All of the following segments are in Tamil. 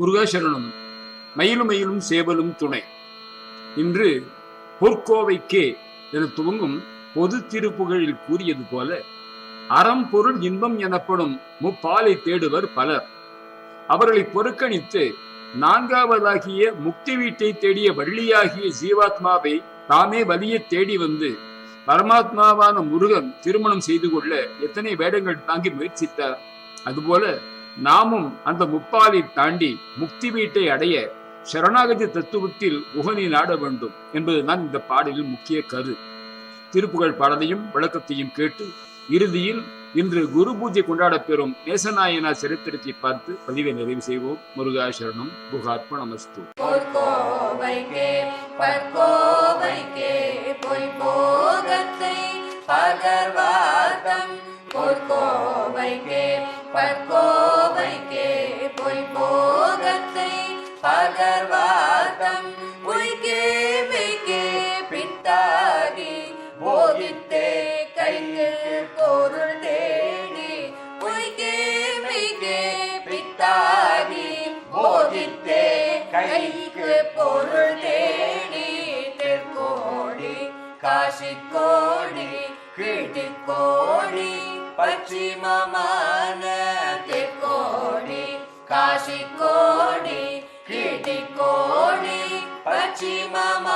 முருகாசரணம். மயிலும் மயிலும் சேவலும் துணை. இன்று பொற்கோவைக்கே என துவங்கும் பொது திருப்புகழில் கூறியது போல அறம் பொருள் இன்பம் எனப்படும் முப்பாலை தேடுவர் பலர். அவர்களை பொறுக்கணித்து நான்காவதாகிய முக்தி வீட்டை தேடிய வள்ளியாகிய ஜீவாத்மாவை தாமே வலிய தேடி வந்து பரமாத்மாவான முருகன் திருமணம் செய்து கொள்ள எத்தனை வேடங்கள் தாங்கி முயற்சித்தார். அதுபோல நாமும் அந்த முப்பாலை தாண்டி முக்தி வீட்டை அடைய சரணாகதி தத்துவத்தில் உகனி நாட வேண்டும் என்பதுதான் இந்த பாடலில் முக்கிய கரு. திருப்புகழ் பாடலையும் விளக்கத்தையும் கேட்டு இறுதியில் இன்று குரு பூஜை கொண்டாடப் பெறும் நேசநாயனா சரித்திரத்தை பார்த்து பதிவை நிறைவு செய்வோம். முருகா சரணம். புகார்ப்ப நமஸ்து. போகத்தை பகர்வாதம் பொற்கோவைக்கே பற்கோவைக்கே பொய் போகத்தை பகர்வாதம் பொய்க்கே மெய்க்கே பித்தாகி போதித்தே கைக்கு பொருள் தேடி. பொய்க்கே மெய்க்கே பித்தாகி போதித்தே கைக்கு பொருள் தேடி. தெற்கோடி காசி கோடி கோடி பச்சிமமான தெற்கோடி காசி கோடி கிழி கோடி பச்சிமமான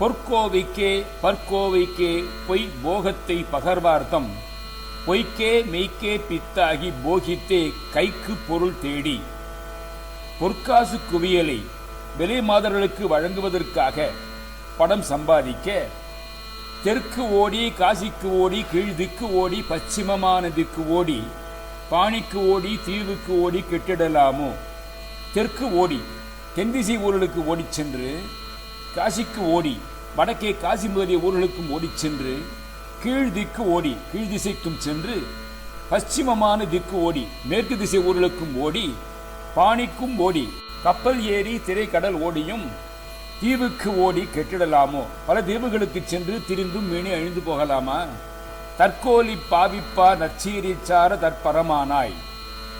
பொற்கோவைக்கே பற்கோவைக்கே பொய் போகத்தை பகர்வார்த்தம். பொய்க்கே மெய்க்கே பித்தாகி போகித்தே கைக்கு பொருள் தேடி. பொற்காசு குவியலை விலை மாதர்களுக்கு வழங்குவதற்காக படம் சம்பாதிக்க. தெற்கு ஓடி காசிக்கு ஓடி கீழ் திக்கு ஓடி பச்சிமமான திக்கு ஓடி பாணிக்கு ஓடி தீவுக்கு ஓடி கெட்டிடலாமோ? தெற்கு ஓடி தென்திசை ஊர்களுக்கு ஓடிச் சென்று காசிக்கு ஓடி வடக்கே காசி முதலிய ஊர்களுக்கும் ஓடிச் சென்று கீழ் திக்கு ஓடி கீழ் திசைக்கும் சென்று பশ্চিமமான திக்கு ஓடி மேற்கு திசை ஊர்களுக்கும் ஓடி பாணிக்கும் ஓடி கப்பல் ஏறி திரைக்கடல் ஓடியும் தீவுக்கு ஓடி கெட்டிடலாமோ? பல தீவுகளுக்கு சென்று திரிந்தும் மீனி அழிந்து போகலாமா? தற்கோலி பாவிப்பார் நச்சீரிச்சார தற்பரமானாய்.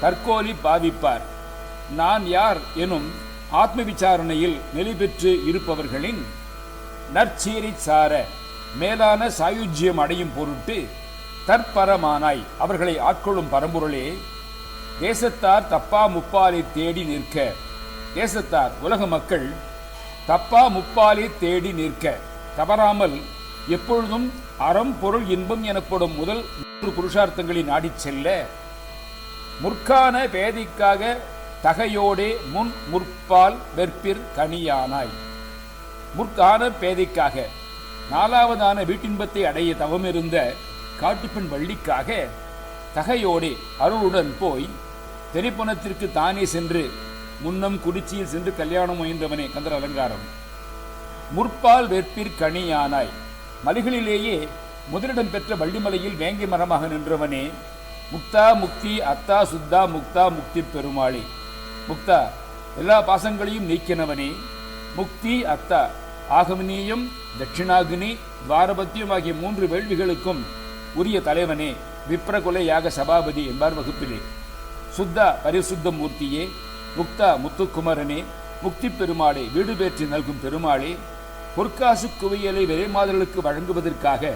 தற்கோலி பாவிப்பார். நான் யார் எனும் ஆத்ம விசாரணையில் நெலிபெற்று இருப்பவர்களின் நற்சீரை சார மேலான சாயுஜ்யம் அடையும் பொருட்டு தற்பரமானாய் அவர்களை ஆட்கொள்ளும் பரம்பொருளே தேசத்தார் தப்பா முப்பாலை தேடி நிற்க. தேசத்தார் உலக மக்கள் தப்பா முப்பாலை தேடி நிற்க. தவறாமல் எப்பொழுதும் அறம் பொருள் இன்பம் எனப்படும் முதல் மூன்று புருஷார்த்தங்களை நாடி செல்ல முற்கான பேதைக்காக தகையோடே முன் முற்பால் வெற்பிற் கனியானாய். முற்கான பேதைக்காக நாலாவதான வீட்டின்பத்தை அடைய தவமிருந்த காட்டுப்பெண் வள்ளிக்காக தகையோடே அருளுடன் போய் தெரிப்பணத்திற்கு தானே சென்று முன்னம் குறிச்சியில் சென்று கல்யாணம் முயன்றவனே கந்தர் அலங்காரம். முற்பால் வெற்பிற் கனியானாய். மலைகளிலேயே முதலிடம் பெற்ற வள்ளிமலையில் வேங்கை மரமாக நின்றவனே முக்தா முக்தி அத்தா சுத்தா முக்தா முக்தி பெருமாளி. முக்தா. எல்லா பாசங்களையும் நீக்கினவனே. முக்தி அத்தா ஆகமனீயம் தட்சிணாகினி துவாரபத்தியம் ஆகிய மூன்று வேள்விகளுக்கும் உரிய தலைவனே விப்ரகுல யாக சபாபதி என்பார் வகுப்பிலே. சுத்தா பரிசுத்த மூர்த்தியே முக்தா முத்துக்குமரனே முக்தி பெருமாளே வீடு பேற்றி நல்கும் பெருமாளே பொற்காசு குவியலை விலைமாதர்களுக்கு வழங்குவதற்காக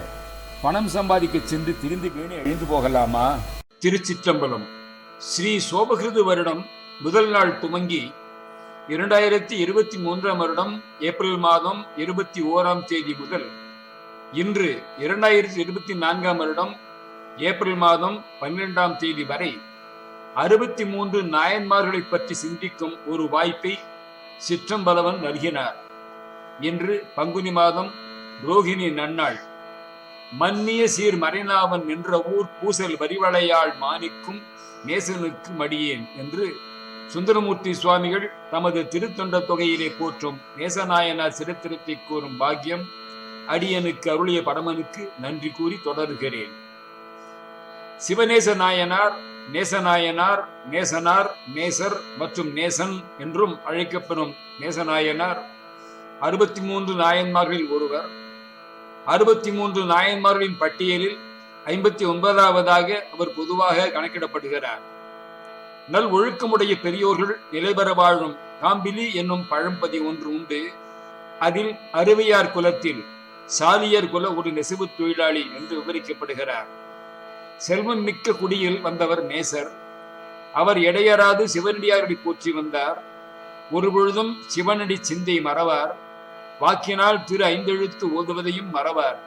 பணம் சம்பாதிக்க சென்று திரிந்து வீணை அழிந்து போகலாமா? திருச்சிற்றம்பலம். ஸ்ரீ சோபகிருது வருடம் முதல் நாள் துவங்கி இரண்டாயிரத்தி இருபத்தி மூன்றாம் வருடம் ஏப்ரல் மாதம் இருபத்தி ஓராம் தேதி முதல் இன்று இரண்டாயிரத்தி இருபத்தி நான்காம் வருடம் ஏப்ரல் மாதம் பன்னிரெண்டாம் தேதி வரை அறுபத்தி மூன்று நாயன்மார்களை பற்றி சிந்திக்கும் ஒரு வாய்ப்பை சிற்றம்பலவன் நல்கினார். இன்று பங்குனி மாதம் ரோகிணி நன்னாள். மன்னிய சீர் மறைநாவன் நின்ற ஊர் பூசல் வரிவளையால் மாணிக்கும் நேசனுக்கு மடியேன் என்று சுந்தரமூர்த்தி சுவாமிகள் தமது திருத்தொண்ட தொகையிலே போற்றும் நேசநாயனார் சரித்திரத்தை கூறும் பாக்கியம் அடியனுக்கு அருளிய படமனுக்கு நன்றி கூறி தொடர்கிறேன். சிவநேச நாயனார் நேசநாயனார் நேசனார் நேசர் மற்றும் நேசன் என்றும் அழைக்கப்படும் நேசநாயனார் அறுபத்தி மூன்று நாயன்மார்களில் ஒருவர். அறுபத்தி மூன்று நாயன்மார்களின் பட்டியலில் ஐம்பத்தி ஒன்பதாவதாக அவர் பொதுவாக கணக்கிடப்படுகிறார். நல் ஒழுக்கமுடைய பெரியோர்கள் நிலைபெற வாழும் காம்பிலி என்னும் பழம்பதி ஒன்று உண்டு. அதில் அருவையார் குலத்தில் சாலியர் குல ஒரு நெசவு தொழிலாளி என்று விவரிக்கப்படுகிறார். செல்வம் மிக்க குடியில் வந்தவர் நேசர் அவர் இடையறாது சிவனடியாரடி போற்றி வந்தார். ஒரு பொழுதும் சிவனடி சிந்தை மறவார். வாக்கினால் திரு ஐந்தெழுத்து ஓதுவதையும் மறவார்.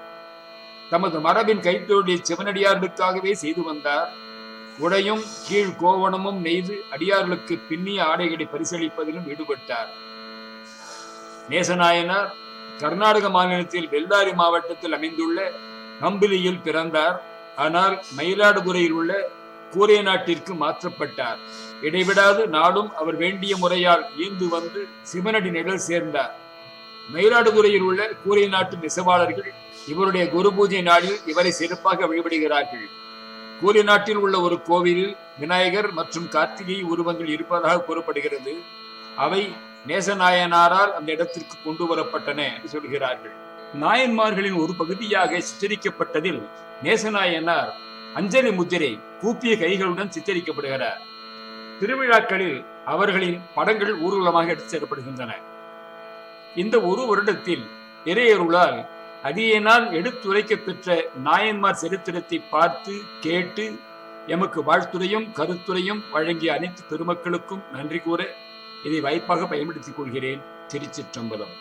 தமது மரபின் கைத்தொழிலை சிவனடியார்களுக்காகவே செய்து வந்தார். உடையும் கீழ் கோவணமும் நெய்து அடியார்களுக்கு பின்னிய ஆடைகளை பரிசளிப்பதிலும் ஈடுபட்டார். நேசநாயனார் கர்நாடக மாநிலத்தில் பெல்லாரி மாவட்டத்தில் அமைந்துள்ள கம்பிலியில் பிறந்தார். ஆனால் மயிலாடுதுறையில் உள்ள கூரை நாட்டிற்கு மாற்றப்பட்டார். இடைவிடாது நாளும் அவர் வேண்டிய முறையால் ஈந்து வந்து சிவனடி நிழல் சேர்ந்தார். மயிலாடுதுறையில் உள்ள கூரை நாட்டு நெசவாளர்கள் இவருடைய குரு பூஜை நாளில் இவரை சிறப்பாக வழிபடுகிறார்கள். கூலி நாட்டில் உள்ள ஒரு கோவிலில் விநாயகர் மற்றும் கார்த்திகை உருவங்கள் இருப்பதாக கூறப்படுகிறது. அவை நேசநாயனாரால் அந்த இடத்திற்கு கொண்டு வரப்பட்டன என்று சொல்கிறார்கள். நாயன்மார்களின் ஒரு பகுதியாக சித்தரிக்கப்பட்டதில் நேசநாயனார் அஞ்சலி முத்திரை கூப்பிய கைகளுடன் சித்தரிக்கப்படுகிறார். திருவிழாக்களில் அவர்களின் படங்கள் ஊர்வலமாக எடுத்து செல்லப்படுகின்றன. இந்த ஒரு வருடத்தில் இறையருளால் அடியேனால் எடுத்துரைக்க பெற்ற நாயன்மார் சரித்திரத்தை பார்த்து கேட்டு எமக்கு வாழ்த்துறையும் கருத்துரையும் வழங்கிய அனைத்து பெருமக்களுக்கும் நன்றி கூற இதை வாய்ப்பாக பயன்படுத்திக் கொள்கிறேன். திருச்சிற்றம்பலம்.